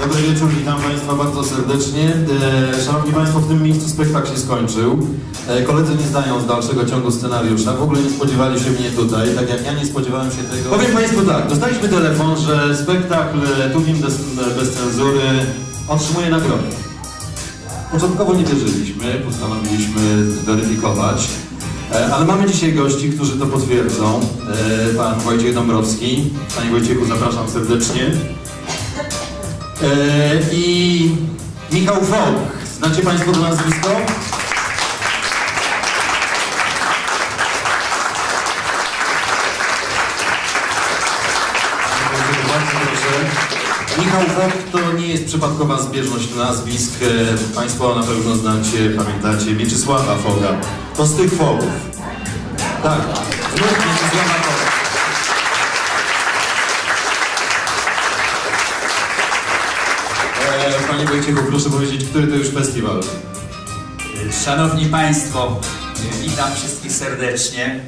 Dobry wieczór, witam Państwa bardzo serdecznie. E, Szanowni Państwo, w tym miejscu spektakl się skończył. E, Koledzy nie zdają z dalszego ciągu scenariusza. W ogóle nie spodziewali się mnie tutaj, tak jak ja nie spodziewałem się tego. Powiem Państwu tak, dostaliśmy telefon, że spektakl Tuwim bez, bez cenzury otrzymuje nagrodę. Początkowo nie wierzyliśmy, postanowiliśmy zweryfikować. E, Ale mamy dzisiaj gości, którzy to potwierdzą. E, Pan Wojciech Dąbrowski. Panie Wojciechu, zapraszam serdecznie. E, I Michał Wołk. Znacie Państwo to nazwisko? Michał Wołk to nie jest przypadkowa zbieżność nazwisk. E, Państwo na pewno znacie, pamiętacie Mieczysława Foga. To z tych Fogów. Tak, znów Mieczysława Foga. E, Panie Wojciechu, proszę powiedzieć, który to już festiwal? Szanowni Państwo, witam wszystkich serdecznie.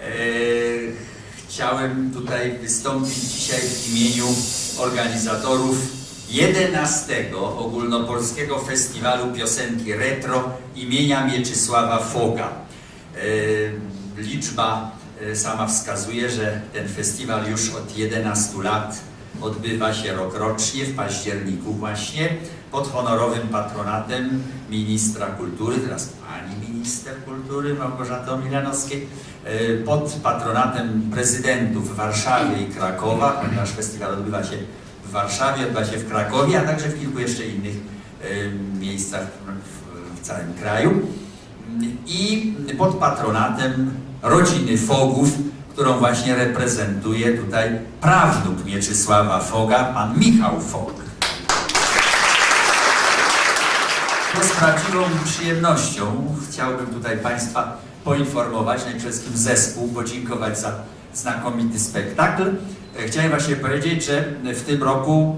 E, Chciałem tutaj wystąpić dzisiaj w imieniu organizatorów 11 Ogólnopolskiego Festiwalu Piosenki Retro imienia Mieczysława Foga. E, Liczba e, sama wskazuje, że ten festiwal już od 11 lat odbywa się rokrocznie w październiku właśnie pod honorowym patronatem ministra kultury, teraz pani minister kultury Małgorzaty Milanowskiej, e, pod patronatem prezydentów w Warszawie i Krakowa, ponieważ festiwal odbywa się w Warszawie, odbywa się w Krakowie, a także w kilku jeszcze innych e, miejscach w całym kraju. I pod patronatem rodziny Fogów, którą właśnie reprezentuje tutaj prawnuk Mieczysława Foga, pan Michał Fog. No, z prawdziwą przyjemnością chciałbym tutaj Państwa poinformować, no i przede wszystkim zespół, podziękować za znakomity spektakl. Chciałem właśnie powiedzieć, że w tym roku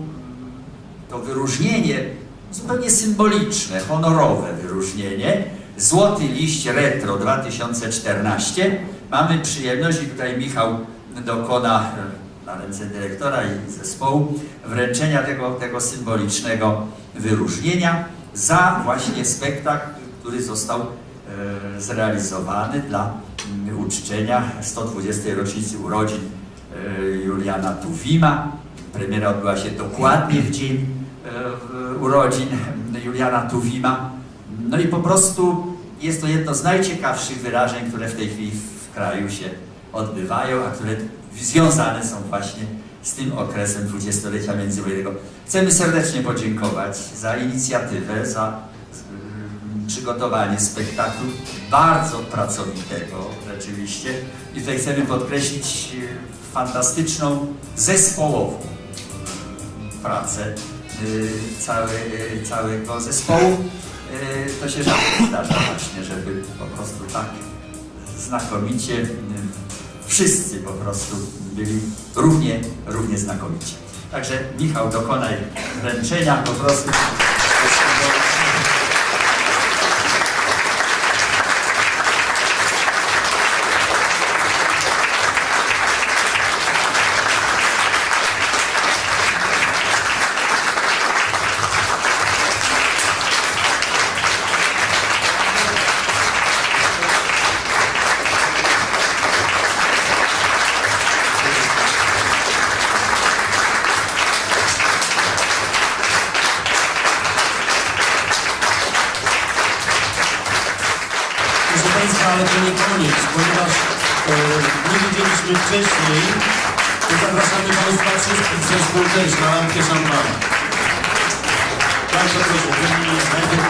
to wyróżnienie zupełnie symboliczne, honorowe wyróżnienie. Złoty liść Retro 2014. Mamy przyjemność i tutaj Michał dokona na ręce dyrektora i zespołu wręczenia tego, tego symbolicznego wyróżnienia za właśnie spektakl, który został e, zrealizowany dla mm, uczczenia 120. rocznicy urodzin e, Juliana Tuwima. Premiera odbyła się dokładnie w dzień e, urodzin Juliana Tuwima. No i po prostu jest to jedno z najciekawszych wyrażeń, które w tej chwili kraju się odbywają, a które związane są właśnie z tym okresem dwudziestolecia międzywojennego. Chcemy serdecznie podziękować za inicjatywę, za mm, przygotowanie spektaklu bardzo pracowitego rzeczywiście. I tutaj chcemy podkreślić e, fantastyczną zespołową pracę y, całe, całego zespołu. To się rzadko zdarza właśnie, żeby po prostu tak znakomicie y, wszyscy po prostu byli równie, równie znakomici. Także Michał, dokonaj wręczenia po prostu. Państwa, ale to nie koniec, ponieważ e, nie wcześniej, że zapraszamy Państwa wszystkich w zespół też na lampkę szampana. Bardzo proszę, najpierw